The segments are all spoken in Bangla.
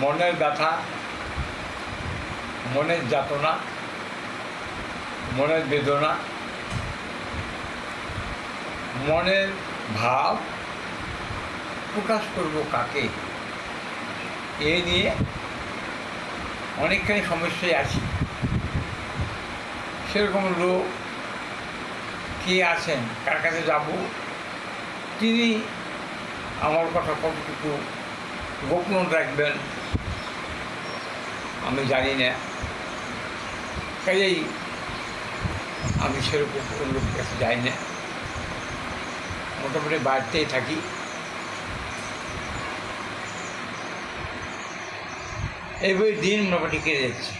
মনের ব্যথা, মনের যাতনা, মনের বেদনা, মনের ভাব প্রকাশ করব কাকে? এ নিয়ে অনেকখানি সমস্যায় আছি। সেরকম লোক কে আছেন? কার কাছে যাব? তিনি আমার কথা কতটুকু গোপন রাখবেন? আমি জানি না। কাজেই আমি সেরকম কোনো লোকের কাছে যাই না। মোটামুটি বাড়িতেই থাকি। এইভাবে দিন মোটামুটি কেটে যাচ্ছে।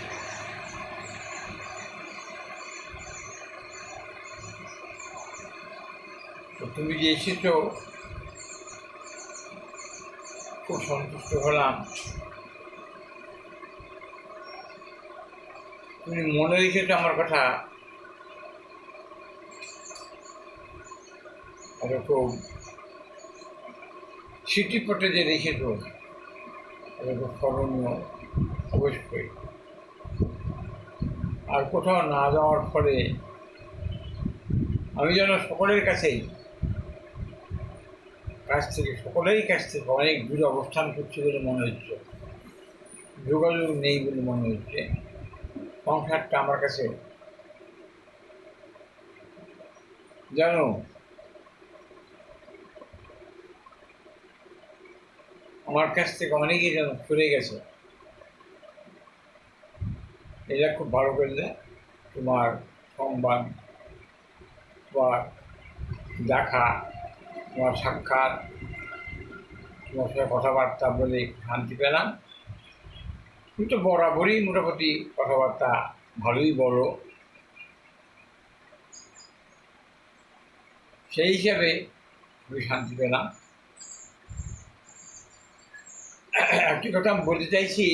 তো তুমি যে এসেছ, খুব সন্তুষ্ট হলাম। তুমি মনে রেখেছো আমার কথা এরকম সিটিপটে যে রেখেছো এরকম স্মরণীয় অবশ্যই। আর কোথাও না যাওয়ার ফলে আমি যেন সকলের কাছেই, কাছ থেকে সকলেরই কাছ থেকে অনেক দূরে অবস্থান করছি বলে মনে হচ্ছে। যোগাযোগ নেই বলে মনে হচ্ছে। সংসারটা আমার কাছে। জানো, আমার কাছ থেকে অনেকেই যেন সরে গেছে। এটা খুব ভালো করলে তোমার সংবাদ বা দেখা, তোমার সাক্ষাৎ, তোমার সাথে কথাবার্তা বলে শান্তি পেলাম। তুমি তো বরাবরই মোটামুটি কথাবার্তা ভালোই বলো সেই হিসাবে আমি শান্তি পেলাম। একটি কথা আমি বলতে চাইছি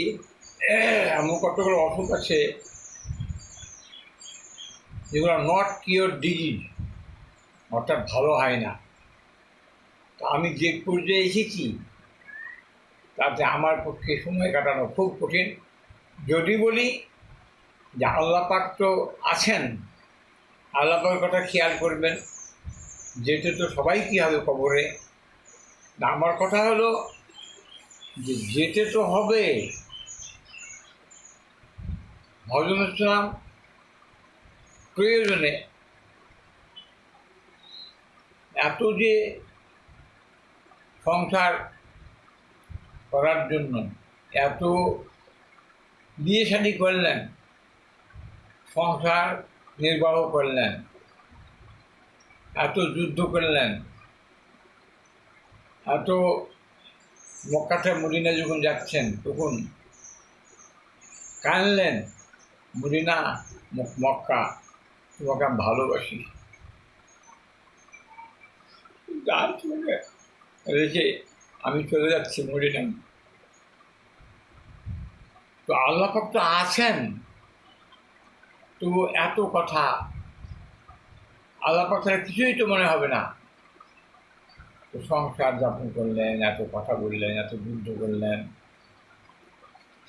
এমন কতগুলো অসুখ আছে, যেগুলো নট কিওর ডিজিজ অর্থাৎ ভালো হয় না। তা আমি যে পর্যায়ে এসেছি তাতে আমার পক্ষে সময় কাটানো খুব কঠিন। যদি বলি যে আল্লাপাক তো আছেন আল্লাপাকের কথা খেয়াল করবেন। যেতে তো সবাই কী হবে কবরে? আমার কথা হলো যে যেতে তো হবে। হজরত ইসলাম প্রয়োজনে এত যে সংসার করার জন্য। এত বিয়ে শাদি করলেন, সংসার নির্বাহ করলেন, এত যুদ্ধ করলেন, এত মক্কাতে মদিনা যখন যাচ্ছেন, তখন কানলেন মদিনা, মক্কা তোমাকে আমি ভালোবাসি। রেখে আমি চলে যাচ্ছি মরে মদিনা তো আল্লাহ পাক তো আছেন। তো এত কথা। আল্লাহ পাক ছাড়া কিছুই তো মনে হবে না। তো সংসার যাপন করলেন, এত কথা বললেন, এত যুদ্ধ করলেন।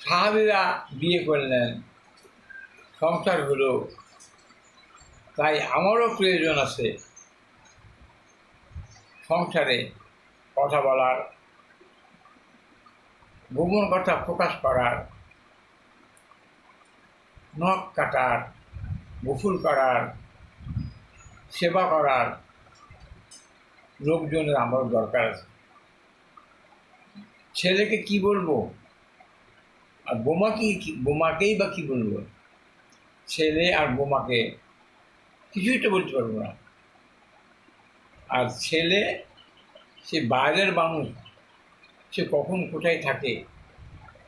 সাহাবিরা বিয়ে করলেন। সংসার হলো। তাই আমারও প্রয়োজন আছে সংসারে কথা বলার গোপন কথা প্রকাশ করার, নখ কাটার গোফুল করার, সেবা করার লোকজনের আমার দরকার আছে। ছেলেকে কি বলব? আর বোমাকে বোমাকেই বা কি বলব? ছেলে আর বোমাকে কিছুই তো বলতে পারব না। আর ছেলে সে বাইরের মানুষ সে কখন কোথায় থাকে?